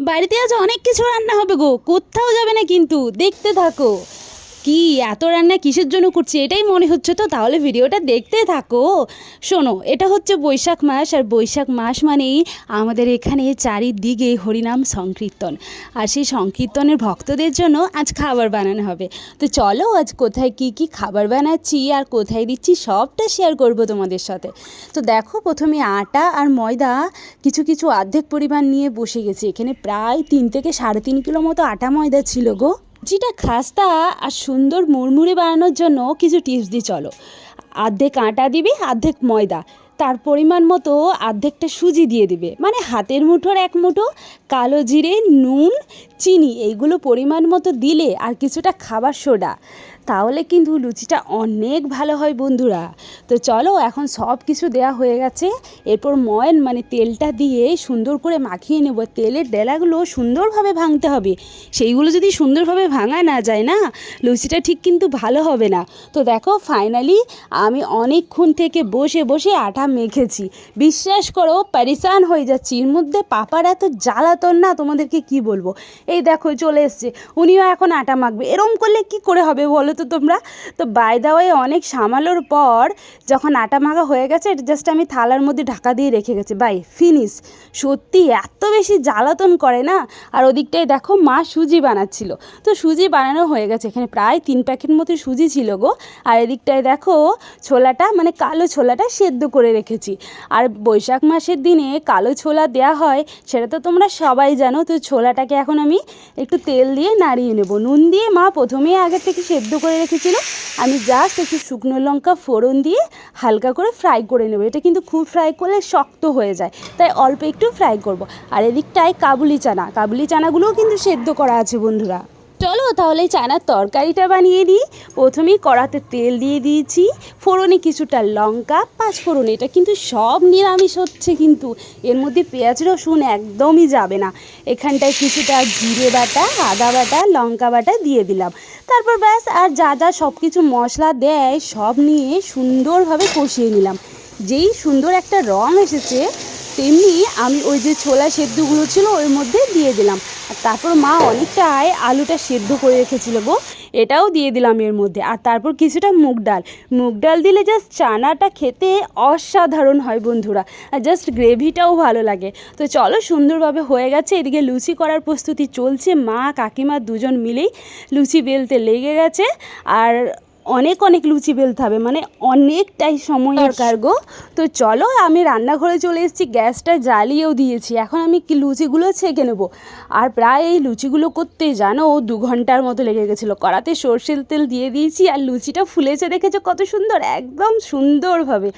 বাড়িতে আজ অনেক কিছু রান্না হবে গো। কোথাও যাবে না কিন্তু। দেখতে থাকো। কি এত রান্না কিসের জন্য করছি? এটাই মনে হচ্ছে তো। তাহলে ভিডিওটা দেখতে থাকো। শোনো, এটা হচ্ছে বৈশাখ মাস, আর বৈশাখ মাস মানেই আমাদের এখানে চারিদিকে হরিনাম সংকীর্তন। আর সেই সংকীর্তনের ভক্তদের জন্য আজ খাবার বানানো হবে। তো চলো, আজ কোথায় কি কি খাবার বানাচ্ছি আর কোথায় দিচ্ছি সবটা শেয়ার করব তোমাদের সাথে। তো দেখো, প্রথমে আটা আর ময়দা, কিছু কিছু অর্ধেক পরিমাণ নিয়ে বসে গেছি। এখানে প্রায় তিন থেকে সাড়ে তিন কিলো মতো আটা ময়দা ছিল গো। যেটা খাস্তা আর সুন্দর মুড়মুড়ে বানানোর জন্য কিছু টিপস দিই চলো। আর্ধেক আটা দিবি আর্ধেক ময়দা। তার পরিমাণ মতো আর্ধেকটা সুজি দিয়ে দিবে। মানে হাতের মুঠোর এক মুঠো, কালো জিরে, নুন চিনি, এইগুলো পরিমাণ মতো দিলে আর কিছুটা খাবার সোডা। তাহলে কিন্তু লুচিটা অনেক ভালো হয় বন্ধুরা। তো চলো এখন সব কিছু দেওয়া হয়ে গেছে। এরপর ময়ন মানে তেলটা দিয়ে সুন্দর করে মাখিয়ে নেব। তেলের ডেলাগুলো সুন্দরভাবে ভাঙতে হবে। সেইগুলো যদি সুন্দরভাবে ভাঙা না যায় না, লুচিটা ঠিক কিন্তু ভালো হবে না। তো দেখো, ফাইনালি আমি অনেকক্ষণ থেকে বসে বসে আটা মেখেছি। বিশ্বাস করো প্যারিসান হয়ে যাচ্ছি। এর মধ্যে পাপার এত জ্বালাতন না, তোমাদেরকে কি বলব? এই দেখো, চলে এসছে। উনিও এখন আটা মাখবে। এরম করলে কি করে হবে বলো তো তোমরা? তো বাই দা ওয়ে অনেক সামালোর পর যখন আটা মাখা হয়ে গেছে, এটা জাস্ট আমি থালার মধ্যে ঢাকা দিয়ে রেখে গেছি। বাই ফিনিশ সত্যি এত বেশি জ্বালাতন করে না? আর ওদিকটায় দেখো, মা সুজি বানাচ্ছিল। তো সুজি বানানো হয়ে গেছে। এখানে প্রায় তিন প্যাকেট মতো সুজি ছিল গো। আর এদিকটায় দেখো, ছোলাটা মানে কালো ছোলাটা সেদ্ধ করে রেখেছি। আর বৈশাখ মাসের দিনে কালো ছোলা দেওয়া হয়, সেটা তো তোমরা সবাই জানো। তো ছোলাটাকে এখন আমি একটু তেল দিয়ে নাড়িয়ে নেব। নুন দিয়ে মা প্রথমেই আগে থেকে সেদ্ধ করে রেখেছিল। আমি জাস্ট একটু শুকনো লঙ্কা ফোড়ন দিয়ে হালকা করে ফ্রাই করে নেব। এটা কিন্তু খুব ফ্রাই করলে শক্ত হয়ে যায়, তাই অল্প একটু ফ্রাই করব। আর এদিকটায় কাবুলি চানা। কাবুলি চানাগুলোও কিন্তু সেদ্ধ করা আছে বন্ধুরা। চলো তাহলে চানার তরকারিটা বানিয়ে দিই। প্রথমেই কড়াতে তেল দিয়ে দিয়েছি। ফোড়নে কিছুটা লঙ্কা, পাঁচ ফোড়ন, এটা কিন্তু সব নিরামিষ হচ্ছে কিন্তু। এর মধ্যে পেঁয়াজ, রসুন একদমই যাবে না। এখানটায় কিছুটা জিরে বাটা, আদা বাটা, লঙ্কা বাটা দিয়ে দিলাম। তারপর ব্যাস, আর যা যা সব কিছু মশলা দেয়, সব নিয়ে সুন্দরভাবে কষিয়ে নিলাম। যেই সুন্দর একটা রং এসেছে, তেমনি আমি ওই যে ছোলা সেদ্ধগুলো ছিল, ওর মধ্যে দিয়ে দিলাম। তারপর মা অনেকটাই আলুটা সেদ্ধ করে রেখেছিল গো। এটাও দিয়ে দিলাম এর মধ্যে। আর তারপর কিছুটা মুগ ডাল। মুগ ডাল দিলে জাস্ট চানাটা খেতে অসাধারণ হয় বন্ধুরা। আর জাস্ট গ্রেভিটাও ভালো লাগে। তো চলো সুন্দরভাবে হয়ে গেছে। এদিকে লুচি করার প্রস্তুতি চলছে। মা কাকিমা দুজন মিলেই লুচি বেলতে লেগে গেছে। আর অনেক অনেক লুচি বেলতে হবে মানে অনেকটাই সময় দরকার গো। তো চলো আমি রান্নাঘরে চলে এসেছি গ্যাসটা জ্বালিয়েও দিয়েছি। এখন আমি কি লুচিগুলো ছেঁকে নেব? আর প্রায় এই লুচিগুলো করতে জানো ও দু ঘণ্টার মতো লেগে গেছিল। কড়াতে সর্ষের তেল দিয়ে দিয়েছি আর লুচিটা ফুলেছে দেখেছ কত সুন্দর? একদম সুন্দরভাবে।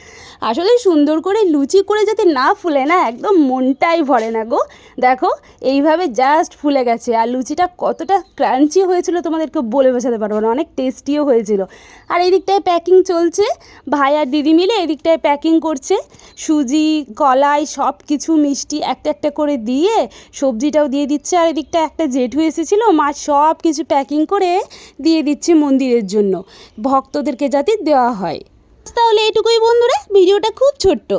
আসলে সুন্দর করে লুচি করে যাতে না ফুলে না একদম মনটাই ভরে না গো। দেখো এইভাবে জাস্ট ফুলে গেছে। আর লুচিটা কতটা ক্রাঞ্চি হয়েছিল তোমাদেরকে বলে বোঝাতে পারব না অনেক টেস্টিও হয়েছিল। আর এই দিকটায় প্যাকিং চলছে। ভাই আর দিদি মিলে এই দিকটায় প্যাকিং করছে। সুজি, কলাই সব কিছু মিষ্টি একটা একটা করে দিয়ে সবজিটাও দিয়ে দিচ্ছে। আর এদিকটা একটা জেঠু এসেছিল, মা সব কিছু প্যাকিং করে দিয়ে দিচ্ছে মন্দিরের জন্য। ভক্তদেরকে যাতে দেওয়া হয়। তাহলে এটুকুই বন্ধুরা, ভিডিওটা খুব ছোট্ট।